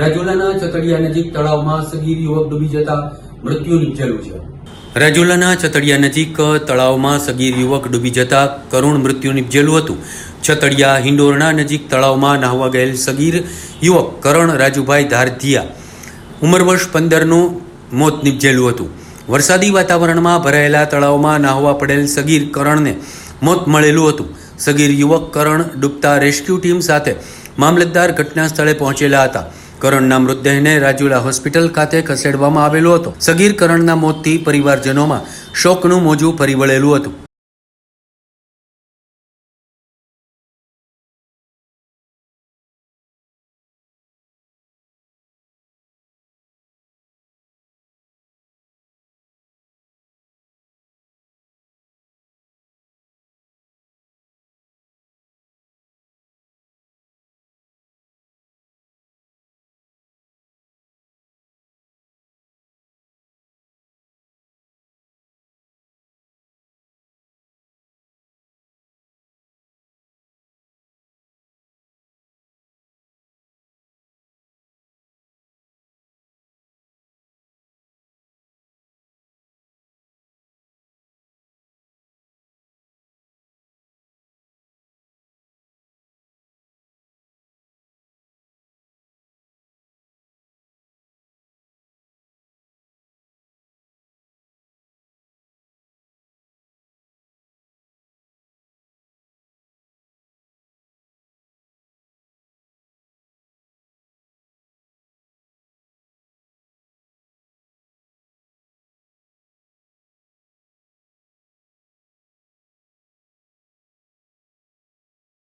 રાજુલાના ચતડિયા નજીક તળાવમાં સગીર યુવક ડૂબી જતા મૃત્યુ નિપજેલું છે. રાજુલાના ચતડિયા નજીક તળાવમાં સગીર યુવક ડૂબી જતા કરુણ મૃત્યુ નિપજેલું હતું. ચતડિયા હિંડોરણા નજીક તળાવમાં નાહવા ગયેલ સગીર યુવક કરણ રાજુભાઈ ધારધિયા ઉંમર વર્ષ પંદરનું મોત નિપજેલું હતું. વરસાદી વાતાવરણમાં ભરાયેલા તળાવમાં નાહવા પડેલ સગીર કરણને મોત મળેલું હતું. સગીર યુવક કરણ ડૂબતા રેસ્ક્યુ ટીમ સાથે મામલતદાર ઘટના સ્થળે પહોંચેલા હતા. કરણના મૃતદેહને રાજુલા હોસ્પિટલ ખાતે ખસેડવામાં આવેલો હતો. સગીર કરણના મોતથી પરિવારજનોમાં શોકનું મોજું ફરી વળેલું હતું.